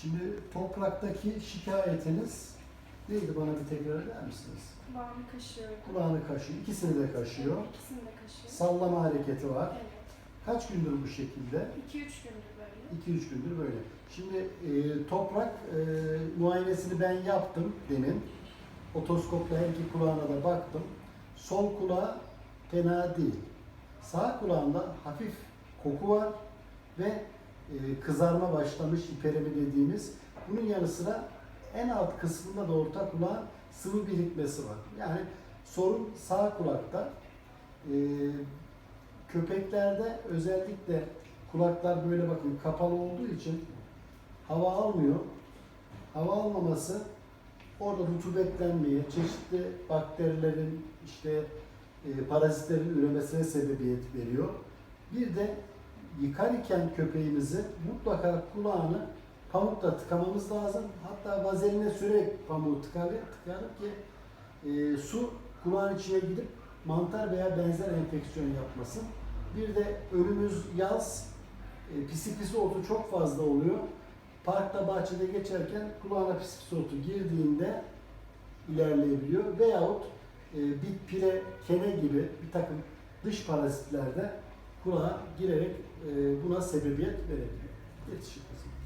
Şimdi topraktaki şikayetiniz neydi bana bir tekrar eder misiniz? Kulağımı kaşıyordu. Kulağını kaşıyor, ikisini de kaşıyor. Evet, ikisini de kaşıyor. Sallama hareketi var. Evet. Kaç gündür bu şekilde? 2-3 gündür böyle. 2-3 gündür böyle. Şimdi e, toprak e, muayenesini ben yaptım demin. Otoskopla her iki kulağına da baktım. Sol kulağı fena değil. Sağ kulağında hafif koku var ve e, kızarma başlamış hiperemi dediğimiz. Bunun yanı sıra en alt kısmında da orta kulağın sıvı birikmesi var. Yani sorun sağ kulakta. E, köpeklerde özellikle kulaklar böyle bakın kapalı olduğu için hava almıyor. Hava almaması orada rutubetlenmeye, çeşitli bakterilerin işte e, parazitlerin üremesine sebebiyet veriyor. Bir de yıkar iken köpeğimizi mutlaka kulağını pamukla tıkamamız lazım. Hatta vazeline sürerek pamuğu tıkar, tıkarıp ki e, su kulağın içine gidip mantar veya benzer enfeksiyon yapmasın. Bir de önümüz yaz, e, pisi pisi otu çok fazla oluyor. Parkta, bahçede geçerken kulağına pisi pisi otu girdiğinde ilerleyebiliyor. Veyahut e, bit, pire, kene gibi bir takım dış parazitlerde kulağa girerek e, buna sebebiyet verebiliyor. Yetişir kızım.